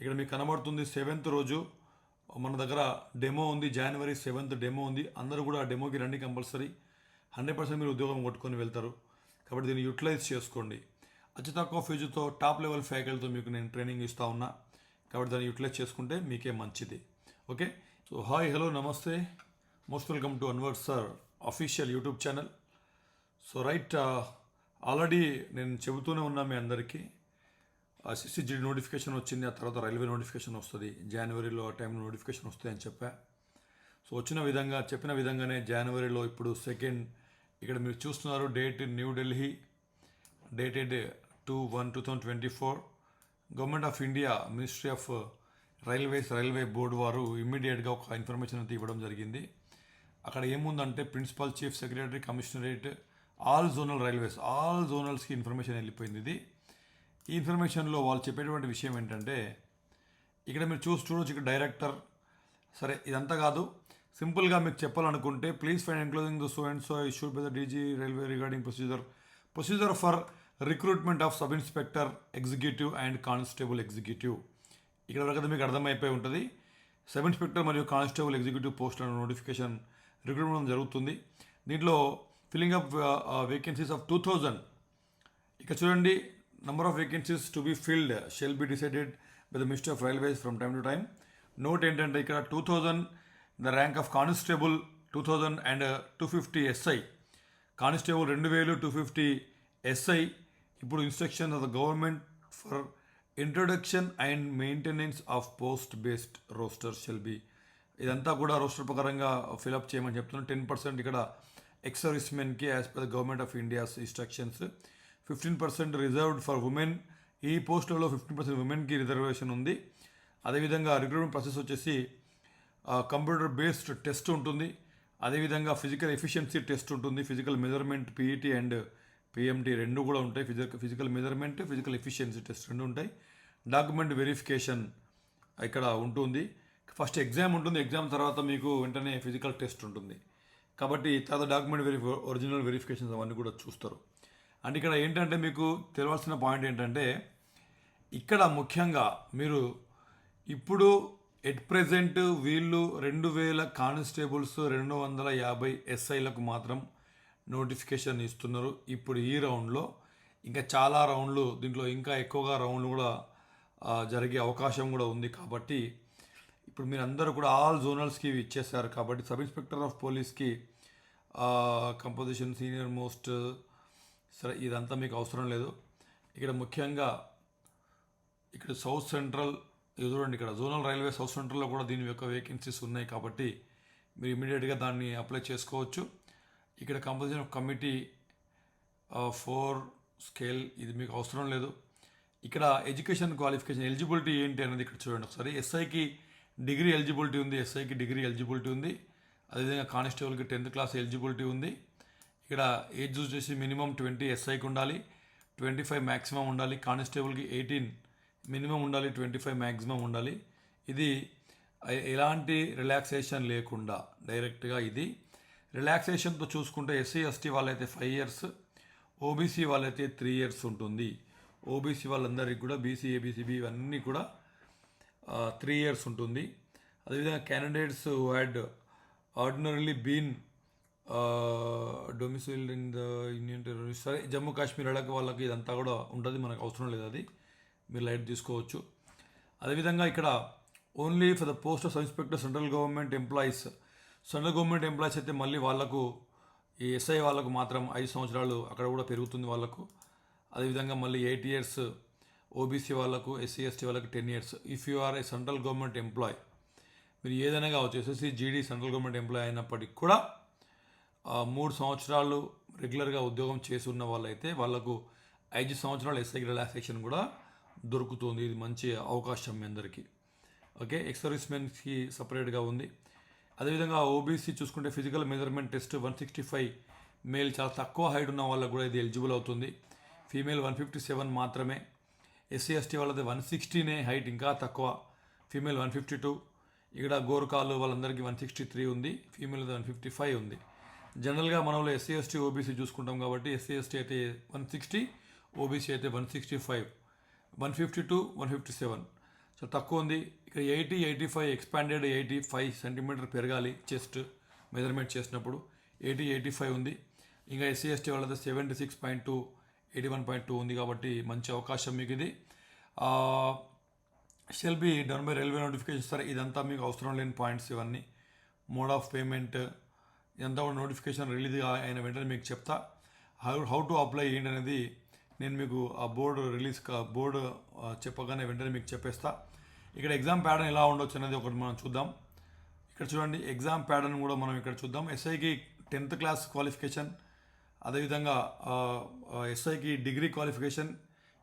ఇక్కడ మీకు కనబడుతుంది సెవెంత్ రోజు. మన దగ్గర డెమో ఉంది జనవరి సెవెంత్ డెమో ఉంది. అందరూ కూడా ఆ డెమోకి రండి కంపల్సరీ. హండ్రెడ్ పర్సెంట్ మీరు ఉద్యోగం కొట్టుకొని వెళ్తారు. కాబట్టి దీన్ని యూటిలైజ్ చేసుకోండి. అతి తక్కువ ఫీజుతో టాప్ లెవెల్ ఫ్యాకల్టీతో మీకు నేను ట్రైనింగ్ ఇస్తూ ఉన్నా. కాబట్టి దాన్ని యూటిలైజ్ చేసుకుంటే మీకే మంచిది. ఓకే? సో హాయ్ హలో నమస్తే. Most welcome to onward sir official YouTube channel. So right already నేను చెబుతూనే ఉన్నా మీ అందరికీ. సిసిజిడి నోటిఫికేషన్ వచ్చింది ఆ తర్వాత రైల్వే నోటిఫికేషన్ వస్తుంది. జనవరిలో ఆ టైంలో నోటిఫికేషన్ వస్తుంది అని చెప్పా. సో వచ్చిన విధంగా చెప్పిన విధంగానే జనవరిలో ఇప్పుడు సెకండ్ ఇక్కడ మీరు చూస్తున్నారు date New Delhi dated two one two thousand twenty four. Government of India ministry of railways railway board వారు ఇమ్మీడియట్గా ఒక ఇన్ఫర్మేషన్ అయితే ఇవ్వడం జరిగింది. అక్కడ ఏముందంటే principal chief secretary commissionerate all zonal railways all జోనల్స్కి information వెళ్ళిపోయింది ఇది. ఈ ఇన్ఫర్మేషన్లో వాళ్ళు చెప్పేటువంటి విషయం ఏంటంటే ఇక్కడ మీరు చూసి చూడవచ్చు ఇక్కడ డైరెక్టర్ సరే ఇదంతా కాదు. సింపుల్గా మీకు చెప్పాలనుకుంటే please find enclosing the so and so issue by the DG railway regarding procedure procedure for recruitment of sub inspector executive and constable executive ఇక్కడ వరకు మీకు అర్థమైపోయి ఉంటుంది. సబ్ ఇన్స్పెక్టర్ మరియు కానిస్టేబుల్ ఎగ్జిక్యూటివ్ పోస్టుల నోటిఫికేషన్ రిక్రూట్మెంట్ జరుగుతుంది. దీంట్లో filling up vacancies of two thousand ఇక చూడండి number of vacancies to be filled shall be decided by the minister of railways from time to time note ఏంటంటే ఇక్కడ two thousand the rank of constable two thousand and two fifty SI constable రెండు వేలు two fifty SI ఇప్పుడు instruction of the government for introduction and maintenance of post based roster shall be ఇదంతా కూడా roster ప్రకారంగా fill up చేయమని చెప్తున్నాను. Ten percent ఇక్కడ ex సర్వీస్మెన్కి as per the government of India's instructions fifteen percent reserved for women ఈ పోస్టులలో fifteen percent ఉమెన్కి reservation ఉంది. అదేవిధంగా రిక్రూట్మెంట్ ప్రాసెస్ వచ్చేసి కంప్యూటర్ బేస్డ్ టెస్ట్ ఉంటుంది. అదేవిధంగా ఫిజికల్ ఎఫిషియన్సీ టెస్ట్ ఉంటుంది. Physical measurement PET and PMT రెండు కూడా ఉంటాయి. Physical physical measurement physical efficiency test రెండు ఉంటాయి. డాక్యుమెంట్ వెరిఫికేషన్ ఇక్కడ ఉంటుంది. ఫస్ట్ ఎగ్జామ్ ఉంటుంది. ఎగ్జామ్ తర్వాత మీకు వెంటనే ఫిజికల్ టెస్ట్ ఉంటుంది. కాబట్టి తర్వాత డాక్యుమెంట్ వెరిఫి ఒరిజినల్ వెరిఫికేషన్స్ అవన్నీ కూడా చూస్తారు. అంటే ఇక్కడ ఏంటంటే మీకు తెలియాల్సిన పాయింట్ ఏంటంటే ఇక్కడ ముఖ్యంగా మీరు ఇప్పుడు ఎట్ ప్రెజెంట్ వీళ్ళు రెండు వేల కానిస్టేబుల్స్ రెండు వందల యాభై ఎస్ఐలకు మాత్రం నోటిఫికేషన్ ఇస్తున్నారు. ఇప్పుడు ఈ రౌండ్లో ఇంకా చాలా రౌండ్లు దీంట్లో ఇంకా ఎక్కువగా రౌండ్లు కూడా జరిగే అవకాశం కూడా ఉంది కాబట్టి ఇప్పుడు మీరు అందరూ కూడా ఆల్ జోనల్స్కి ఇచ్చేసారు కాబట్టి సబ్ ఇన్స్పెక్టర్ ఆఫ్ పోలీస్కి కంపోజిషన్ సీనియర్ మోస్ట్ సరే ఇదంతా మీకు అవసరం లేదు. ఇక్కడ ముఖ్యంగా ఇక్కడ సౌత్ సెంట్రల్ చూడండి ఇక్కడ జోనల్ రైల్వే సౌత్ సెంట్రల్లో కూడా దీని యొక్క వేకెన్సీస్ ఉన్నాయి కాబట్టి మీరు ఇమీడియట్గా దాన్ని అప్లై చేసుకోవచ్చు. ఇక్కడ composition of committee four scale ఇది మీకు అవసరం లేదు. ఇక్కడ ఎడ్యుకేషన్ క్వాలిఫికేషన్ ఎలిజిబిలిటీ ఏంటి అనేది ఇక్కడ చూడండి ఒకసారి. ఎస్ఐకి డిగ్రీ ఎలిజిబిలిటీ ఉంది ఎస్ఐకి డిగ్రీ ఎలిజిబిలిటీ ఉంది. అదేవిధంగా కానిస్టేబుల్కి టెన్త్ క్లాస్ ఎలిజిబిలిటీ ఉంది. ఇక్కడ ఏజ్ చూసేసి మినిమం ట్వంటీ ఎస్ఐకి ఉండాలి ట్వంటీ ఫైవ్ మ్యాక్సిమం ఉండాలి కానిస్టేబుల్కి ఎయిటీన్ మినిమం ఉండాలి ట్వంటీ ఫైవ్ మ్యాక్సిమం ఉండాలి. ఇది ఎలాంటి రిలాక్సేషన్ లేకుండా డైరెక్ట్గా ఇది. రిలాక్సేషన్తో చూసుకుంటే ఎస్సీ ఎస్టీ వాళ్ళైతే ఫైవ్ ఇయర్స్ ఓబీసీ వాళ్ళైతే త్రీ ఇయర్స్ ఉంటుంది. ఓబీసీ వాళ్ళందరికీ కూడా బీసీ ఏబీసీబీ ఇవన్నీ కూడా త్రీ ఇయర్స్ ఉంటుంది. అదేవిధంగా candidates had ordinarily been domicile in the Indian terrorist సరే జమ్మూ కాశ్మీర్ వెళ్ళక వాళ్ళకి ఇదంతా కూడా ఉంటుంది మనకు అవసరం లేదు అది. మీరు లైట్ తీసుకోవచ్చు. అదేవిధంగా ఇక్కడ only for the post of inspector central government employees central government employees అయితే మళ్ళీ వాళ్ళకు ఈ ఎస్ఐ వాళ్ళకు మాత్రం ఐదు సంవత్సరాలు అక్కడ కూడా పెరుగుతుంది వాళ్ళకు. అదేవిధంగా మళ్ళీ ఎయిట్ ఇయర్స్ ఓబీసీ వాళ్ళకు ఎస్సీ ఎస్టీ వాళ్ళకి ten years if you are a central government employee మీరు ఏదైనా కావచ్చు SSC GD central government employee అయినప్పటికీ కూడా మూడు సంవత్సరాలు రెగ్యులర్గా ఉద్యోగం చేసి ఉన్న వాళ్ళైతే వాళ్ళకు ఐదు సంవత్సరాలు ఎస్ఐకి రిలాక్సేషన్ కూడా దొరుకుతుంది. ఇది మంచి అవకాశం మీ అందరికీ. ఓకే? ఎక్స్సర్వీస్మెన్స్కి సపరేట్గా ఉంది. అదేవిధంగా ఓబీసీ చూసుకుంటే physical measurement test one sixty five male చాలా తక్కువ హైట్ ఉన్న వాళ్ళకు కూడా ఇది ఎలిజిబుల్ అవుతుంది. ఫీమేల్ వన్ ఫిఫ్టీ సెవెన్ మాత్రమే ఎస్సీ ఎస్టీ వాళ్ళది వన్ సిక్స్టీనే హైట్ ఇంకా తక్కువ. ఫీమేల్ వన్ ఫిఫ్టీ టూ ఇక్కడ గోర్ఖాలు వాళ్ళందరికీ వన్ సిక్స్టీ త్రీ ఉంది. ఫీమేల్ వన్ ఫిఫ్టీ ఫైవ్ ఉంది. జనరల్గా మనంలో ఎస్సీ ఎస్టీ ఓబీసీ చూసుకుంటాం కాబట్టి ఎస్సీ ఎస్టీ అయితే వన్ సిక్స్టీ ఓబీసీ అయితే one sixty five one fifty two one fifty seven so తక్కువ ఉంది. ఇక్కడ eighty eighty five expanded eighty five centimetre పెరగాలి చెస్ట్ మెజర్మెంట్ చేసినప్పుడు. ఎయిటీ ఎయిటీ ఫైవ్ ఉంది. ఇంకా ఎస్సీ ఎస్టీ వాళ్ళతో seventy six point two eighty one point two ఉంది కాబట్టి మంచి అవకాశం మీకు ఇది. Shall be done by railway notification సరే ఇదంతా మీకు అవసరం లేని పాయింట్స్ ఇవన్నీ. మోడ్ ఆఫ్ పేమెంట్ ఇదంతా కూడా నోటిఫికేషన్ రిలీజ్ అయిన వెంటనే మీకు చెప్తా. హౌ హౌ టు అప్లై ఏంటి అనేది నేను మీకు ఆ బోర్డు రిలీజ్ బోర్డు చెప్పగానే వెంటనే మీకు చెప్పేస్తా. ఇక్కడ ఎగ్జామ్ ప్యాటర్న్ ఎలా ఉండొచ్చు అనేది ఒకటి మనం చూద్దాం. ఇక్కడ చూడండి ఎగ్జామ్ ప్యాటర్న్ కూడా మనం ఇక్కడ చూద్దాం. ఎస్ఐకి టెన్త్ క్లాస్ క్వాలిఫికేషన్ అదేవిధంగా ఎస్ఐకి డిగ్రీ క్వాలిఫికేషన్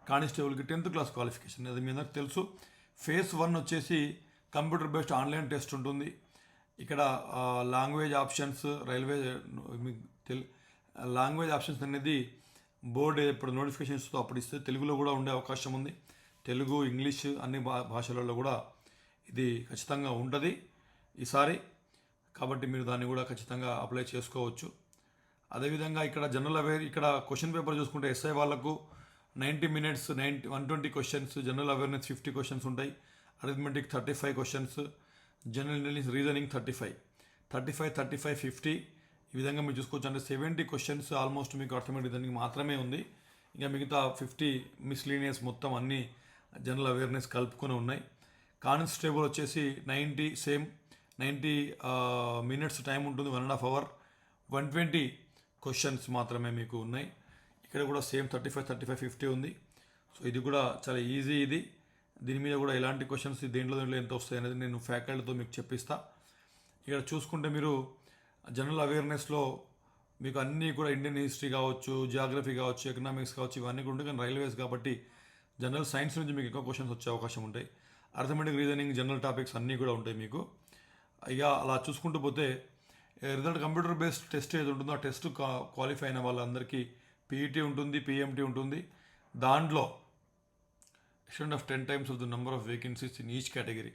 కానిస్టేబుల్కి టెన్త్ క్లాస్ క్వాలిఫికేషన్ అది మీ అందరికి తెలుసు. ఫేస్ వన్ వచ్చేసి కంప్యూటర్ బేస్డ్ ఆన్లైన్ టెస్ట్ ఉంటుంది. ఇక్కడ language options railway language options అనేది బోర్డు ఎప్పుడు నోటిఫికేషన్స్తో అప్పుడు ఇస్తే తెలుగులో కూడా ఉండే అవకాశం ఉంది. తెలుగు ఇంగ్లీష్ అన్ని భా భాషలలో కూడా ఇది ఖచ్చితంగా ఉంటుంది ఈసారి. కాబట్టి మీరు దాన్ని కూడా ఖచ్చితంగా అప్లై చేసుకోవచ్చు. అదేవిధంగా ఇక్కడ జనరల్ అవేర్ ఇక్కడ క్వశ్చన్ పేపర్ చూసుకుంటే ఎస్ఐ వాళ్ళకు ninety minutes ninety one twenty questions general awareness fifty questions ఉంటాయి. Arithmetic thirty five questions general intelligence reasoning thirty five thirty five thirty five fifty ఈ విధంగా మీరు చూసుకోవచ్చు. అంటే సెవెంటీ క్వశ్చన్స్ ఆల్మోస్ట్ మీకు అర్థమెటిక్ రీజనింగ్ మాత్రమే ఉంది. ఇంకా మిగతా ఫిఫ్టీ మిస్లీనియస్ మొత్తం అన్ని జనరల్ అవేర్నెస్ కలుపుకొని ఉన్నాయి. కానిస్టేబుల్ వచ్చేసి ninety same ninety minutes time ఉంటుంది one and half hour one twenty questions మాత్రమే మీకు ఉన్నాయి. ఇక్కడ కూడా same thirty five thirty five fifty ఉంది. సో ఇది కూడా చాలా ఈజీ ఇది. దీని మీద కూడా ఎలాంటి క్వశ్చన్స్ దేంట్లో దేంట్లో ఎంత వస్తాయి అనేది నేను ఫ్యాకల్టీతో మీకు చెప్పిస్తా. ఇక్కడ చూసుకుంటే మీరు జనరల్ అవేర్నెస్లో మీకు అన్నీ కూడా ఇండియన్ హిస్టరీ కావచ్చు జియాగ్రఫీ కావచ్చు ఎకనామిక్స్ కావచ్చు ఇవన్నీ కూడా ఉంటాయి. కానీ రైల్వేస్ కాబట్టి జనరల్ సైన్స్ నుంచి మీకు ఎక్కువ క్వశ్చన్స్ వచ్చే అవకాశం ఉంటాయి. అర్థమెటిక్ రీజనింగ్ జనరల్ టాపిక్స్ అన్నీ కూడా ఉంటాయి మీకు. ఇక అలా చూసుకుంటూ పోతే రిజల్ట్ కంప్యూటర్ బేస్డ్ టెస్ట్ ఏది ఉంటుందో ఆ టెస్ట్ క్వాలిఫై అయిన వాళ్ళందరికీ పీఈటీ ఉంటుంది పిఎంటీ ఉంటుంది. దాంట్లో extend of ten times of the number of vacancies in each category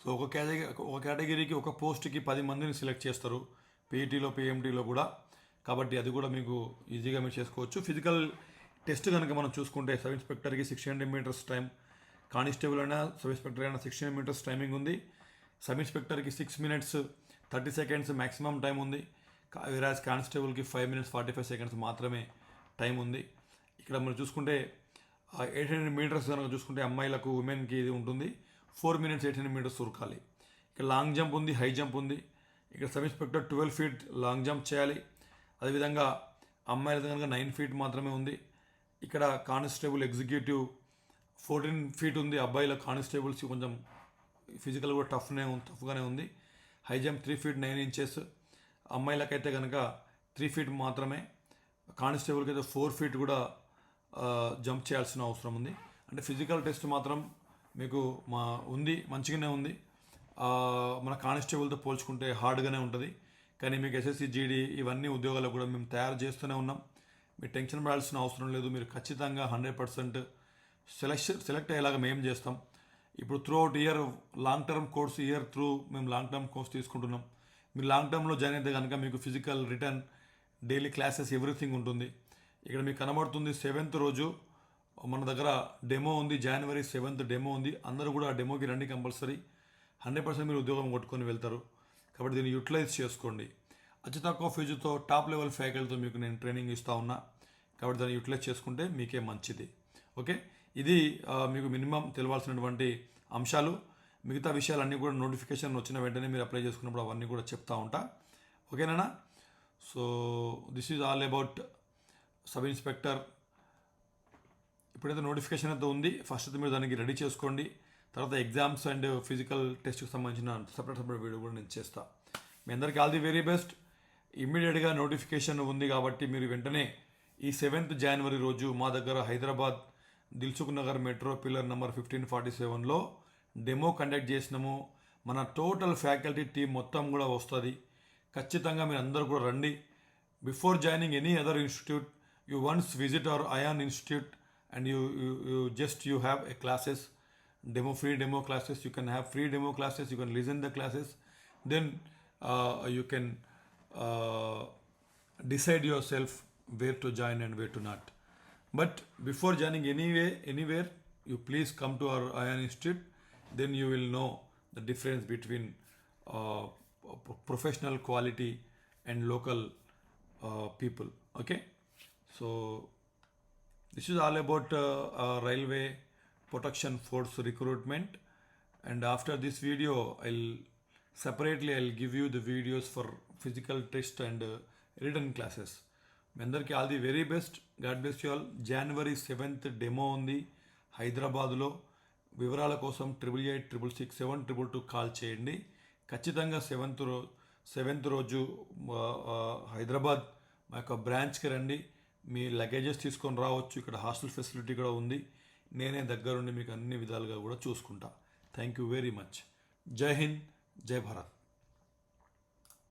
so ఒక కేటగిరీ ఒక కేటగిరీకి ఒక పోస్ట్కి పది మందిని సెలెక్ట్ చేస్తారు. పీఈటీలో పిఎంటీలో కూడా. కాబట్టి అది కూడా మీకు ఈజీగా మీరు చేసుకోవచ్చు. ఫిజికల్ టెస్ట్ కనుక మనం చూసుకుంటే sub ఇన్స్పెక్టర్కి sixty hundred metres time constable అయినా సబ్ ఇన్స్పెక్టర్ అయినా సిక్స్టీ మీటర్స్ టైమింగ్ ఉంది. Sub ఇన్స్పెక్టర్కి six minutes thirty seconds maximum time ఉంది. Whereas కానిస్టేబుల్కి five minutes forty five seconds మాత్రమే టైం ఉంది. ఇక్కడ మనం చూసుకుంటే ఎయిట్ హండ్రెడ్ మీటర్స్ కనుక చూసుకుంటే అమ్మాయిలకు ఉమెన్కి ఇది ఉంటుంది. Four minutes eight hundred meters ఉరకాలి. ఇక్కడ లాంగ్ జంప్ ఉంది హై జంప్ ఉంది. ఇక్కడ sub inspector twelve feet long jump చేయాలి. అదేవిధంగా అమ్మాయిల కనుక నైన్ ఫీట్ మాత్రమే ఉంది. ఇక్కడ కానిస్టేబుల్ ఎగ్జిక్యూటివ్ ఫోర్టీన్ ఫీట్ ఉంది. అబ్బాయిల కానిస్టేబుల్స్ కొంచెం ఫిజికల్ కూడా టఫ్నే ఉంది టఫ్గానే ఉంది. High jump three feet nine inches అమ్మాయిలకైతే కనుక త్రీ ఫీట్ మాత్రమే. కానిస్టేబుల్కి అయితే ఫోర్ ఫీట్ కూడా జంప్ చేయాల్సిన అవసరం ఉంది. అంటే ఫిజికల్ టెస్ట్ మాత్రం మీకు మా ఉంది మంచిగానే ఉంది. మన కానిస్టేబుల్తో పోల్చుకుంటే హార్డ్గానే ఉంటుంది. కానీ మీకు ఎస్ఎస్సి జీడీ ఇవన్నీ ఉద్యోగాలు కూడా మేము తయారు చేస్తూనే ఉన్నాం. మీరు టెన్షన్ పడాల్సిన అవసరం లేదు. మీరు ఖచ్చితంగా హండ్రెడ్ పర్సెంట్ సెలెక్షన్ సెలెక్ట్ అయ్యేలాగా మేము చేస్తాం. ఇప్పుడు throughout year long term course year through మేము లాంగ్ టర్మ్ కోర్స్ తీసుకుంటున్నాం. మీరు లాంగ్ టర్మ్లో జాయిన్ అయితే కనుక మీకు physical written daily classes everything ఉంటుంది. ఇక్కడ మీకు కనబడుతుంది సెవెంత్ రోజు. మన దగ్గర డెమో ఉంది జనవరి సెవెంత్ డెమో ఉంది. అందరూ కూడా ఆ డెమోకి రండి కంపల్సరీ. హండ్రెడ్ పర్సెంట్ మీరు ఉద్యోగం కొట్టుకొని వెళ్తారు. కాబట్టి దీన్ని యూటిలైజ్ చేసుకోండి. అతి తక్కువ ఫీజుతో టాప్ లెవెల్ ఫ్యాకల్టీతో మీకు నేను ట్రైనింగ్ ఇస్తా ఉన్నా. కాబట్టి దాన్ని యూటిలైజ్ చేసుకుంటే మీకే మంచిది. ఓకే? ఇది మీకు మినిమం తెలవాల్సినటువంటి అంశాలు. మిగతా విషయాలన్నీ కూడా నోటిఫికేషన్ వచ్చిన వెంటనే మీరు అప్లై చేసుకున్నప్పుడు అవన్నీ కూడా చెప్తా ఉంటా. ఓకేనా so this is all about sub inspector ఇప్పుడైతే నోటిఫికేషన్ అయితే ఉంది. ఫస్ట్ అయితే మీరు దానికి రెడీ చేసుకోండి. తర్వాత ఎగ్జామ్స్ అండ్ ఫిజికల్ టెస్ట్కి సంబంధించిన సపరేట్ సపరేట్ వీడియో కూడా నేను చేస్తా. మీ అందరికీ ఆల్ ది వెరీ బెస్ట్. ఇమ్మీడియట్గా నోటిఫికేషన్ ఉంది కాబట్టి మీరు వెంటనే ఈ సెవెంత్ జనవరి రోజు మా దగ్గర Hyderabad Dilsukh Nagar metro pillar number fifteen forty సెవెన్లో డెమో కండక్ట్ చేసినాము. మన టోటల్ ఫ్యాకల్టీ టీం మొత్తం కూడా వస్తుంది. ఖచ్చితంగా మీరు అందరూ కూడా రండి. Before joining any other institute you once visit our ION Institute and you, you, you just you have a classes, demo free demo classes, you can have free demo classes, you can listen the classes, then uh, you can uh, decide yourself where to join and where to not. But before joining anyway, anywhere, you please come to our ION Institute, then you will know the difference between uh, professional quality and local uh, people. Okay. So this is all about uh, uh, railway protection force recruitment and after this video i'll separately i'll give you the videos for physical test and uh, written classes మీ అందరికీ all the very best God bless you all January seventh demo ఉంది హైదరాబాదులో వివరాల కోసం triple eight triple six seven triple two call చేయండి ఖచ్చితంగా seventh రో seventh రోజు ఆ, ఆ, హైదరాబాద్ మా యొక్క బ్రాంచ్కి రండి మీ లగేజెస్ తీసుకొని రావచ్చు. ఇక్కడ హాస్టల్ ఫెసిలిటీ కూడా ఉంది. నేనే దగ్గరుండి మీకు అన్ని విధాలుగా కూడా చూసుకుంటా. Thank you very much. జై హింద్ జై భారత్.